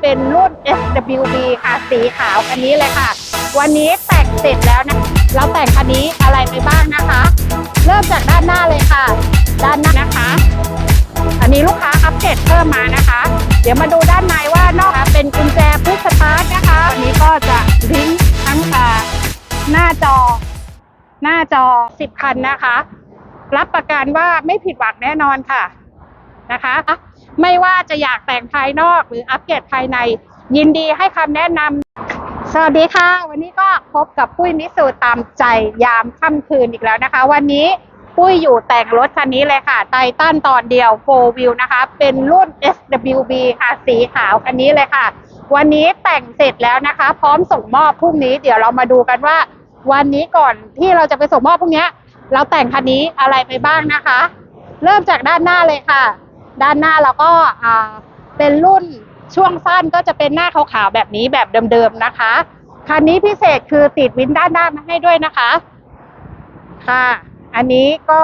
เป็นรุ่น SWB ค่ะ สีขาวคันนี้เลยค่ะ วันนี้แต่งเสร็จแล้วนะ เราแต่งคันนี้อะไรไปบ้างนะคะ เริ่มจากด้านหน้าเลยค่ะ ด้านหน้านะคะ อันนี้ลูกค้าอัปเกรดเพิ่มมานะคะ เดี๋ยวมาดูด้านในว่านอกเป็นกุญแจพุชสตาร์ทนะคะ วันนี้ก็จะลิงก์ทั้งอ่าหน้าจอ หน้าจอ 10 คันนะคะ รับประกันว่าไม่ผิดหวังแน่นอนค่ะนะคะ ไม่ว่าจะอยากแต่งภายนอกหรืออัปเกรดภายใน ยินดีให้คำแนะนำสวัสดีค่ะ วันนี้ก็พบกับปุ้ยมิสูตามใจยามค่ำคืนอีกแล้วนะคะ วันนี้ปุ้ยอยู่แต่งรถคันนี้เลยค่ะไททันตอนเดียว 4 Wheel นะคะ เป็นรุ่น SWB ค่ะสีขาวคันนี้เลยค่ะ วันนี้แต่งเสร็จแล้วนะคะ พร้อมส่งมอบพรุ่งนี้ เดี๋ยวเรามาดูกันว่า วันนี้ก่อนที่เราจะไปส่งมอบพรุ่งนี้ เราแต่งคันนี้อะไรไปบ้างนะคะ เริ่มจากด้านหน้าเลยค่ะ ด้านหน้าเราก็เป็นรุ่นช่วงสั้นก็จะเป็นหน้าขาวๆแบบนี้แบบเดิมๆนะคะ คันนี้พิเศษคือติดวินด้านหน้ามาให้ด้วยนะคะ ค่ะ อันนี้ก็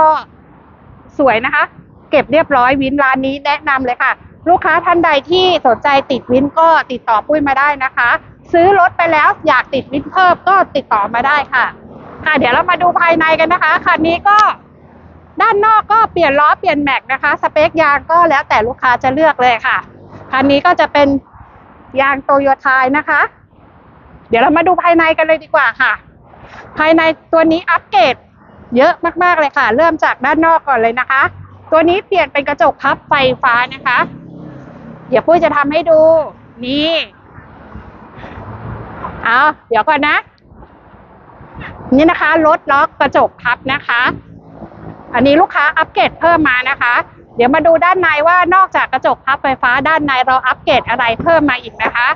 สวยนะคะ เก็บเรียบร้อยวินร้านนี้แนะนำเลยค่ะ ลูกค้าท่านใดที่สนใจติดวินก็ติดต่อปุ้ยมาได้นะคะ ซื้อรถไปแล้วอยากติดวินเพิ่มก็ติดต่อมาได้ค่ะ ค่ะ เดี๋ยวเรามาดูภายในกันนะคะคันนี้ก็ ด้านนอกก็เปลี่ยนล้อเปลี่ยนแม็กนะคะ สเปคยางก็แล้วแต่ลูกค้าจะเลือกเลยค่ะ คันนี้ก็จะเป็นยางโตโยต้านะคะ เดี๋ยวเรามาดูภายในกันเลยดีกว่าค่ะ ภายในตัวนี้อัปเกรดเยอะมากๆเลยค่ะ เริ่มจากด้านนอกก่อนเลยนะคะ ตัวนี้เปลี่ยนเป็นกระจกพับไฟฟ้านะคะ เดี๋ยวปุ้ยจะทำให้ดู นี่เอาเดี๋ยวก่อนนะ นี่นะคะรถล็อกกระจกพับนะคะ อันนี้ลูกค้าอัปเกรดเพิ่มมานะคะ เดี๋ยวมาดูด้านในว่านอกจากกระจกพับไฟฟ้าด้านในเราอัปเกรดอะไรเพิ่มมาอีกนะคะ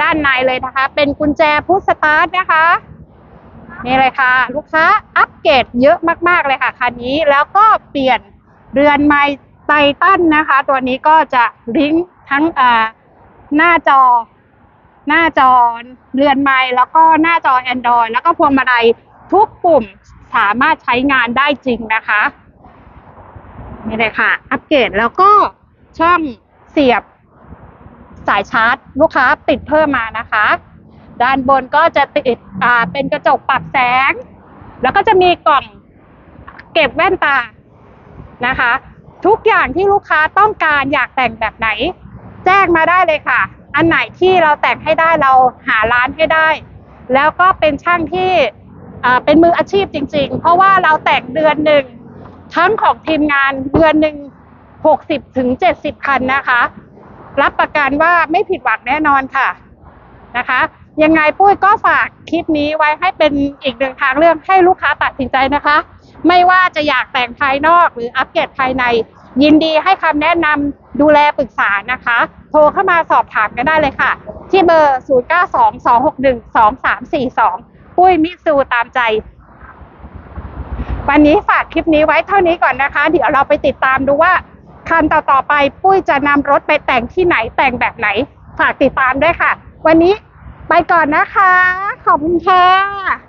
ด้านในเลยนะคะ เป็นกุญแจพุชสตาร์ทนะคะนี่เลยค่ะ ลูกค้าอัปเกรดเยอะมากๆเลยค่ะคันนี้แล้วก็เปลี่ยนเรือนไม้ไททันนะคะ ตัวนี้ก็จะลิงก์ทั้งอ่าหน้าจอ หน้าจอเรือนไม้แล้วก็หน้าจอ Android แล้วก็พวงมาลัยทุกปุ่ม สามารถใช้งานได้จริงนะคะนี่เลยค่ะ อัปเกรดแล้วก็ช่องเสียบสายชาร์จ ลูกค้าติดเพิ่มมานะคะ ด้านบนก็จะติดอ่าเป็นกระจกปรับแสง แล้วก็จะมีกล่องเก็บแว่นตานะคะ ทุกอย่างที่ลูกค้าต้องการอยากแต่งแบบไหน แจ้งมาได้เลยค่ะ อันไหนที่เราแต่งให้ได้เราหาร้านให้ได้ แล้วก็เป็นช่างที่ เป็นมืออาชีพจริง ๆ เพราะว่าเราแต่งเดือนหนึ่งทั้งของทีมงานเดือนหนึ่งหกสิบถึงเจ็ดสิบคันนะคะ รับประกันว่าไม่ผิดหวังแน่นอนค่ะนะคะ ยังไงปุ้ยก็ฝากคลิปนี้ไว้ให้เป็นอีกหนึ่งทางเลือกให้ลูกค้าตัดสินใจนะคะ ไม่ว่าจะอยากแต่งภายนอกหรืออัปเกรดภายใน ยินดีให้คำแนะนำดูแลปรึกษานะคะ โทรเข้ามาสอบถามกันได้เลยค่ะ ที่เบอร์ 0922612342 ปุ้ยมิสูตามใจ วันนี้ฝากคลิปนี้ไว้เท่านี้ก่อนนะคะ เดี๋ยวเราไปติดตามดูว่าคันต่อๆไปปุ้ยจะนำรถไปแต่งที่ไหนแต่งแบบไหน ฝากติดตามด้วยค่ะ วันนี้ไปก่อนนะคะ ขอบคุณค่ะ